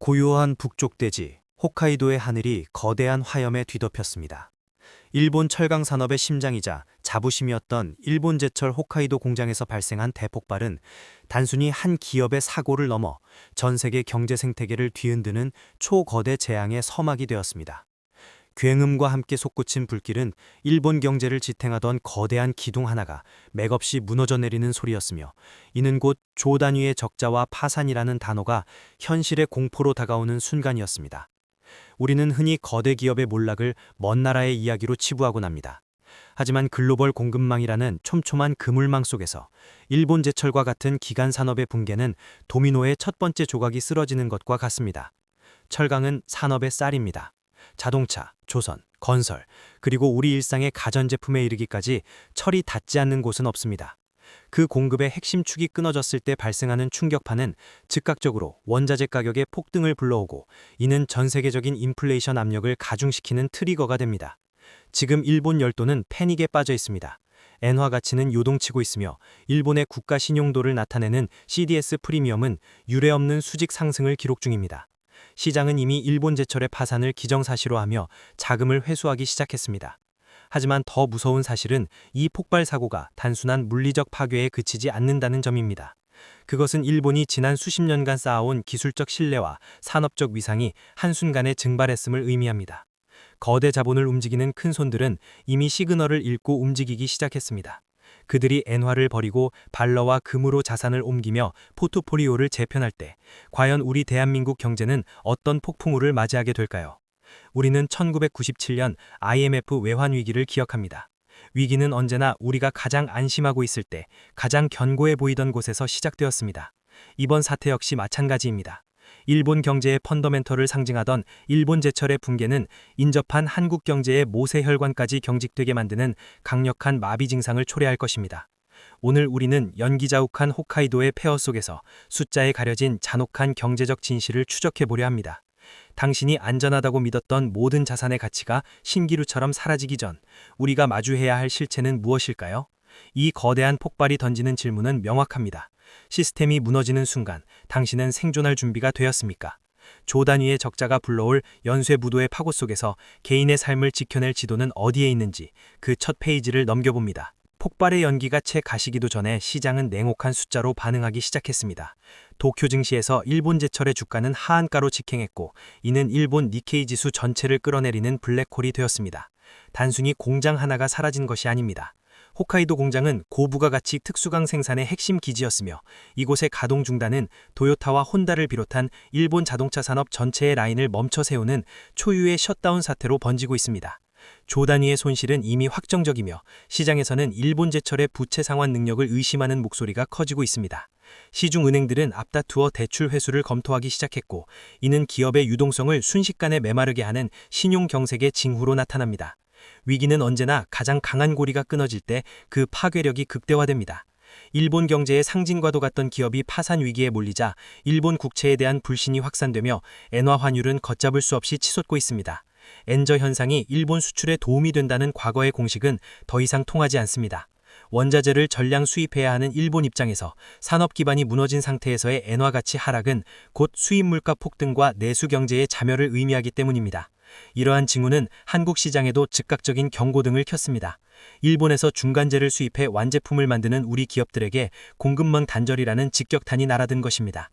고요한 북쪽 대지, 홋카이도의 하늘이 거대한 화염에 뒤덮였습니다. 일본 철강 산업의 심장이자 자부심이었던 일본 제철 홋카이도 공장에서 발생한 대폭발은 단순히 한 기업의 사고를 넘어 전 세계 경제 생태계를 뒤흔드는 초거대 재앙의 서막이 되었습니다. 굉음과 함께 솟구친 불길은 일본 경제를 지탱하던 거대한 기둥 하나가 맥없이 무너져 내리는 소리였으며 이는 곧 조 단위의 적자와 파산이라는 단어가 현실의 공포로 다가오는 순간이었습니다. 우리는 흔히 거대 기업의 몰락을 먼 나라의 이야기로 치부하곤 합니다. 하지만 글로벌 공급망이라는 촘촘한 그물망 속에서 일본 제철과 같은 기간 산업의 붕괴는 도미노의 첫 번째 조각이 쓰러지는 것과 같습니다. 철강은 산업의 쌀입니다. 자동차, 조선, 건설, 그리고 우리 일상의 가전제품에 이르기까지 철이 닿지 않는 곳은 없습니다. 그 공급의 핵심 축이 끊어졌을 때 발생하는 충격파는 즉각적으로 원자재 가격의 폭등을 불러오고 이는 전 세계적인 인플레이션 압력을 가중시키는 트리거가 됩니다. 지금 일본 열도는 패닉에 빠져 있습니다. 엔화 가치는 요동치고 있으며 일본의 국가 신용도를 나타내는 CDS 프리미엄은 유례없는 수직 상승을 기록 중입니다. 시장은 이미 일본 제철의 파산을 기정사실화하며 자금을 회수하기 시작했습니다. 하지만 더 무서운 사실은 이 폭발 사고가 단순한 물리적 파괴에 그치지 않는다는 점입니다. 그것은 일본이 지난 수십 년간 쌓아온 기술적 신뢰와 산업적 위상이 한순간에 증발했음을 의미합니다. 거대 자본을 움직이는 큰 손들은 이미 시그널을 읽고 움직이기 시작했습니다. 그들이 엔화를 버리고 발러와 금으로 자산을 옮기며 포트포리오를 재편할 때 과연 우리 대한민국 경제는 어떤 폭풍우를 맞이하게 될까요? 우리는 1997년 IMF 외환 위기를 기억합니다. 위기는 언제나 우리가 가장 안심하고 있을 때 가장 견고해 보이던 곳에서 시작되었습니다. 이번 사태 역시 마찬가지입니다. 일본 경제의 펀더멘털을 상징하던 일본 제철의 붕괴는 인접한 한국 경제의 모세혈관까지 경직되게 만드는 강력한 마비 증상을 초래할 것입니다. 오늘 우리는 연기자욱한 홋카이도의 폐허 속에서 숫자에 가려진 잔혹한 경제적 진실을 추적해 보려 합니다. 당신이 안전하다고 믿었던 모든 자산의 가치가 신기루처럼 사라지기 전 우리가 마주해야 할 실체는 무엇일까요? 이 거대한 폭발이 던지는 질문은 명확합니다. 시스템이 무너지는 순간 당신은 생존할 준비가 되었습니까? 조 단위의 적자가 불러올 연쇄부도의 파고 속에서 개인의 삶을 지켜낼 지도는 어디에 있는지 그 첫 페이지를 넘겨봅니다. 폭발의 연기가 채 가시기도 전에 시장은 냉혹한 숫자로 반응하기 시작했습니다. 도쿄 증시에서 일본 제철의 주가는 하한가로 직행했고 이는 일본 니케이 지수 전체를 끌어내리는 블랙홀이 되었습니다. 단순히 공장 하나가 사라진 것이 아닙니다. 홋카이도 공장은 고부가가치 특수강 생산의 핵심 기지였으며 이곳의 가동 중단은 도요타와 혼다를 비롯한 일본 자동차 산업 전체의 라인을 멈춰 세우는 초유의 셧다운 사태로 번지고 있습니다. 조 단위의 손실은 이미 확정적이며 시장에서는 일본 제철의 부채 상환 능력을 의심하는 목소리가 커지고 있습니다. 시중 은행들은 앞다투어 대출 회수를 검토하기 시작했고 이는 기업의 유동성을 순식간에 메마르게 하는 신용 경색의 징후로 나타납니다. 위기는 언제나 가장 강한 고리가 끊어질 때 그 파괴력이 극대화됩니다. 일본 경제의 상징과도 같던 기업이 파산 위기에 몰리자 일본 국채에 대한 불신이 확산되며 엔화 환율은 걷잡을 수 없이 치솟고 있습니다. 엔저 현상이 일본 수출에 도움이 된다는 과거의 공식은 더 이상 통하지 않습니다. 원자재를 전량 수입해야 하는 일본 입장에서 산업 기반이 무너진 상태에서의 엔화 가치 하락은 곧 수입 물가 폭등과 내수 경제의 자멸을 의미하기 때문입니다. 이러한 징후는 한국 시장에도 즉각적인 경고등을 켰습니다. 일본에서 중간재를 수입해 완제품을 만드는 우리 기업들에게 공급망 단절이라는 직격탄이 날아든 것입니다.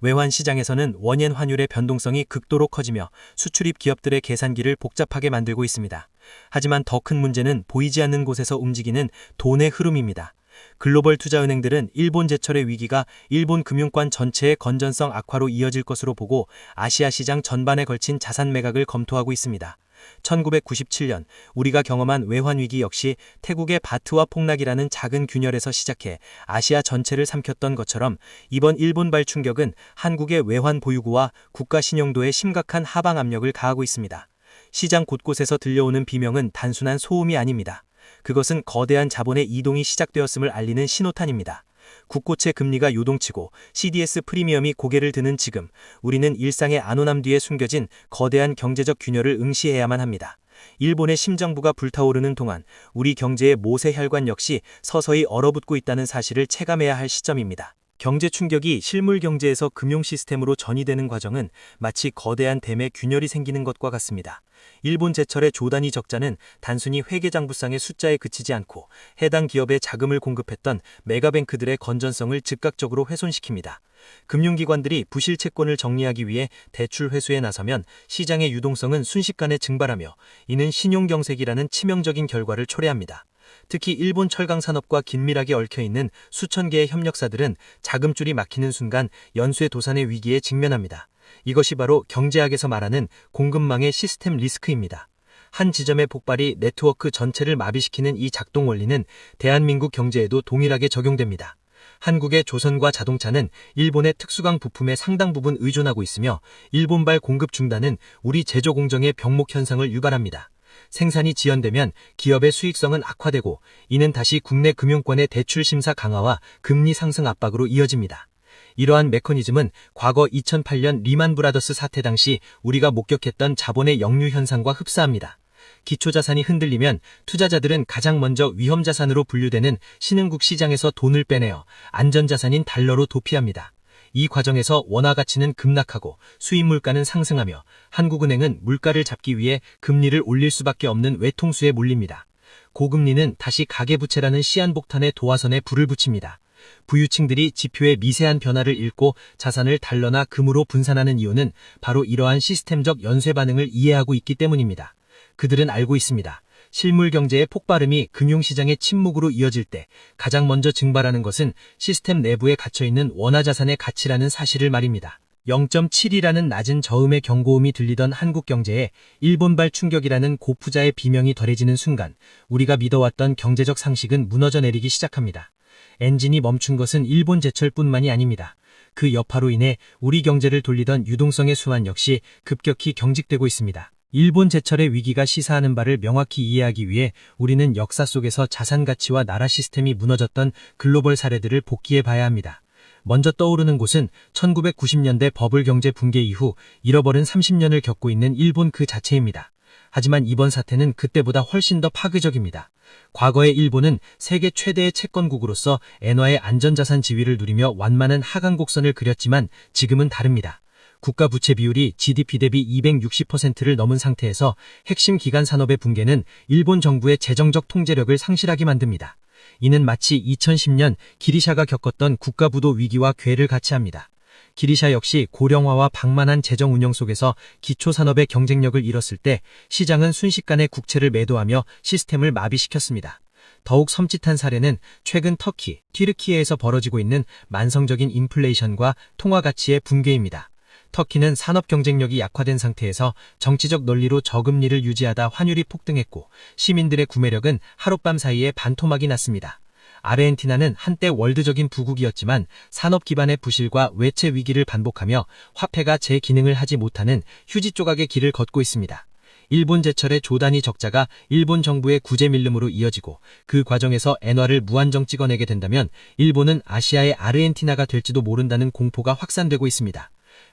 외환 시장에서는 원엔 환율의 변동성이 극도로 커지며 수출입 기업들의 계산기를 복잡하게 만들고 있습니다. 하지만 더 큰 문제는 보이지 않는 곳에서 움직이는 돈의 흐름입니다. 글로벌 투자은행들은 일본 제철의 위기가 일본 금융권 전체의 건전성 악화로 이어질 것으로 보고 아시아 시장 전반에 걸친 자산 매각을 검토하고 있습니다. 1997년 우리가 경험한 외환 위기 역시 태국의 바트와 폭락이라는 작은 균열에서 시작해 아시아 전체를 삼켰던 것처럼 이번 일본 발 충격은 한국의 외환 보유고와 국가 신용도에 심각한 하방 압력을 가하고 있습니다. 시장 곳곳에서 들려오는 비명은 단순한 소음이 아닙니다. 그것은 거대한 자본의 이동이 시작되었음을 알리는 신호탄입니다. 국고채 금리가 요동치고 CDS 프리미엄이 고개를 드는 지금 우리는 일상의 안온함 뒤에 숨겨진 거대한 경제적 균열을 응시해야만 합니다. 일본의 심정부가 불타오르는 동안 우리 경제의 모세 혈관 역시 서서히 얼어붙고 있다는 사실을 체감해야 할 시점입니다. 경제 충격이 실물 경제에서 금융 시스템으로 전이되는 과정은 마치 거대한 댐에 균열이 생기는 것과 같습니다. 일본 제철의 조단위 적자는 단순히 회계장부상의 숫자에 그치지 않고 해당 기업에 자금을 공급했던 메가뱅크들의 건전성을 즉각적으로 훼손시킵니다. 금융기관들이 부실 채권을 정리하기 위해 대출 회수에 나서면 시장의 유동성은 순식간에 증발하며 이는 신용경색이라는 치명적인 결과를 초래합니다. 특히 일본 철강 산업과 긴밀하게 얽혀 있는 수천 개의 협력사들은 자금줄이 막히는 순간 연쇄 도산의 위기에 직면합니다. 이것이 바로 경제학에서 말하는 공급망의 시스템 리스크입니다. 한 지점의 폭발이 네트워크 전체를 마비시키는 이 작동 원리는 대한민국 경제에도 동일하게 적용됩니다. 한국의 조선과 자동차는 일본의 특수강 부품에 상당 부분 의존하고 있으며 일본발 공급 중단은 우리 제조 공정의 병목 현상을 유발합니다. 생산이 지연되면 기업의 수익성은 악화되고 이는 다시 국내 금융권의 대출 심사 강화와 금리 상승 압박으로 이어집니다. 이러한 메커니즘은 과거 2008년 리만 브라더스 사태 당시 우리가 목격했던 자본의 역류 현상과 흡사합니다. 기초자산이 흔들리면 투자자들은 가장 먼저 위험자산으로 분류되는 신흥국 시장에서 돈을 빼내어 안전자산인 달러로 도피합니다. 이 과정에서 원화 가치는 급락하고 수입 물가는 상승하며 한국은행은 물가를 잡기 위해 금리를 올릴 수밖에 없는 외통수에 몰립니다. 고금리는 다시 가계부채라는 시한복탄의 도화선에 불을 붙입니다. 부유층들이 지표의 미세한 변화를 읽고 자산을 달러나 금으로 분산하는 이유는 바로 이러한 시스템적 연쇄 반응을 이해하고 있기 때문입니다. 그들은 알고 있습니다. 실물 경제의 폭발음이 금융시장의 침묵으로 이어질 때 가장 먼저 증발하는 것은 시스템 내부에 갇혀있는 원화 자산의 가치라는 사실을 말입니다. 0.7이라는 낮은 저음의 경고음이 들리던 한국 경제에 일본발 충격이라는 고푸자의 비명이 더해지는 순간 우리가 믿어왔던 경제적 상식은 무너져 내리기 시작합니다. 엔진이 멈춘 것은 일본 제철뿐만이 아닙니다. 그 여파로 인해 우리 경제를 돌리던 유동성의 수완 역시 급격히 경직되고 있습니다. 일본 제철의 위기가 시사하는 바를 명확히 이해하기 위해 우리는 역사 속에서 자산 가치와 나라 시스템이 무너졌던 글로벌 사례들을 복기해 봐야 합니다. 먼저 떠오르는 곳은 1990년대 버블 경제 붕괴 이후 잃어버린 30년을 겪고 있는 일본 그 자체입니다. 하지만 이번 사태는 그때보다 훨씬 더 파괴적입니다. 과거의 일본은 세계 최대의 채권국으로서 엔화의 안전자산 지위를 누리며 완만한 하강 곡선을 그렸지만 지금은 다릅니다. 국가 부채 비율이 GDP 대비 260%를 넘은 상태에서 핵심 기간 산업의 붕괴는 일본 정부의 재정적 통제력을 상실하게 만듭니다. 이는 마치 2010년 기리샤가 겪었던 국가부도 위기와 궤를 같이 합니다. 기리샤 역시 고령화와 방만한 재정 운영 속에서 기초산업의 경쟁력을 잃었을 때 시장은 순식간에 국채를 매도하며 시스템을 마비시켰습니다. 더욱 섬찟한 사례는 최근 터키, 튀르키예에서 벌어지고 있는 만성적인 인플레이션과 통화 가치의 붕괴입니다. 터키는 산업 경쟁력이 약화된 상태에서 정치적 논리로 저금리를 유지하다 환율이 폭등했고 시민들의 구매력은 하룻밤 사이에 반토막이 났습니다. 아르헨티나는 한때 월드적인 부국이었지만 산업 기반의 부실과 외채 위기를 반복하며 화폐가 제 기능을 하지 못하는 휴지 조각의 길을 걷고 있습니다. 일본 제철의 조단위 적자가 일본 정부의 구제 밀림으로 이어지고 그 과정에서 엔화를 무한정 찍어내게 된다면 일본은 아시아의 아르헨티나가 될지도 모른다는 공포가 확산되고 있습니다.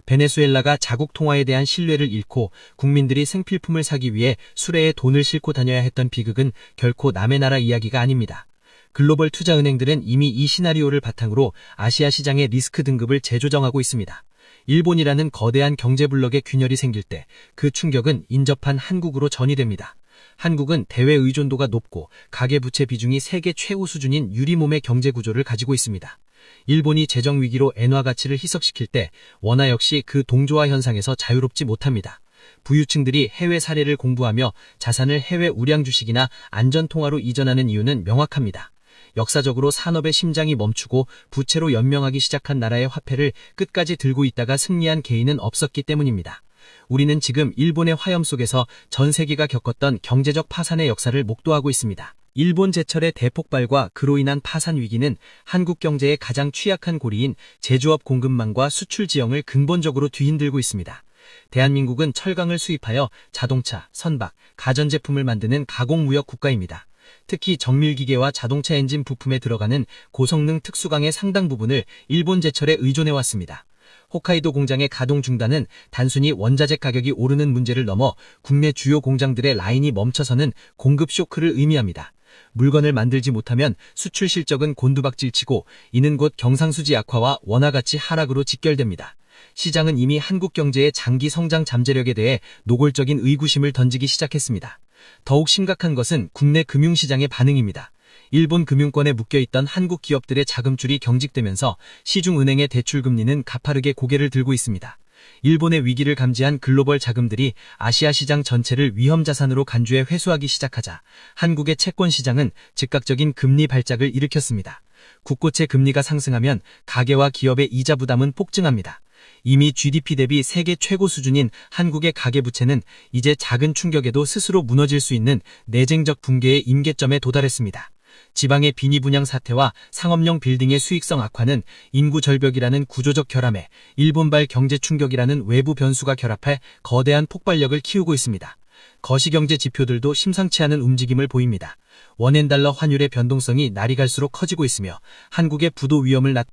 베네수엘라가 자국 통화에 대한 신뢰를 잃고 국민들이 생필품을 사기 위해 수레에 돈을 싣고 다녀야 했던 비극은 결코 남의 나라 이야기가 아닙니다. 글로벌 투자은행들은 이미 이 시나리오를 바탕으로 아시아 시장의 리스크 등급을 재조정하고 있습니다. 일본이라는 거대한 경제블럭의 균열이 생길 때 그 충격은 인접한 한국으로 전이됩니다. 한국은 대외 의존도가 높고 가계부채 비중이 세계 최고 수준인 유리몸의 경제 구조를 가지고 있습니다. 일본이 재정 위기로 엔화 가치를 희석시킬 때 원화 역시 그 동조화 현상에서 자유롭지 못합니다. 부유층들이 해외 사례를 공부하며 자산을 해외 우량 주식이나 안전통화로 이전하는 이유는 명확합니다. 역사적으로 산업의 심장이 멈추고 부채로 연명하기 시작한 나라의 화폐를 끝까지 들고 있다가 승리한 개인은 없었기 때문입니다. 우리는 지금 일본의 화염 속에서 전 세계가 겪었던 경제적 파산의 역사를 목도하고 있습니다. 일본 제철의 대폭발과 그로 인한 파산 위기는 한국 경제의 가장 취약한 고리인 제조업 공급망과 수출 지형을 근본적으로 뒤흔들고 있습니다. 대한민국은 철강을 수입하여 자동차, 선박, 가전제품을 만드는 가공무역 국가입니다. 특히 정밀기계와 자동차 엔진 부품에 들어가는 고성능 특수강의 상당 부분을 일본 제철에 의존해 왔습니다. 홋카이도 공장의 가동 중단은 단순히 원자재 가격이 오르는 문제를 넘어 국내 주요 공장들의 라인이 멈춰서는 공급 쇼크를 의미합니다. 물건을 만들지 못하면 수출 실적은 곤두박질치고 이는 곧 경상수지 악화와 원화 가치 하락으로 직결됩니다. 시장은 이미 한국 경제의 장기 성장 잠재력에 대해 노골적인 의구심을 던지기 시작했습니다. 더욱 심각한 것은 국내 금융시장의 반응입니다. 일본 금융권에 묶여있던 한국 기업들의 자금줄이 경직되면서 시중은행의 대출금리는 가파르게 고개를 들고 있습니다. 일본의 위기를 감지한 글로벌 자금들이 아시아 시장 전체를 위험 자산으로 간주해 회수하기 시작하자 한국의 채권 시장은 즉각적인 금리 발작을 일으켰습니다. 국고채 금리가 상승하면 가계와 기업의 이자 부담은 폭증합니다. 이미 GDP 대비 세계 최고 수준인 한국의 가계부채는 이제 작은 충격에도 스스로 무너질 수 있는 내쟁적 붕괴의 임계점에 도달했습니다. 지방의 빈이 분양 사태와 상업용 빌딩의 수익성 악화는 인구 절벽이라는 구조적 결함에 일본발 경제 충격이라는 외부 변수가 결합해 거대한 폭발력을 키우고 있습니다. 거시경제 지표들도 심상치 않은 움직임을 보입니다. 원엔 달러 환율의 변동성이 날이 갈수록 커지고 있으며 한국의 부도 위험을 낳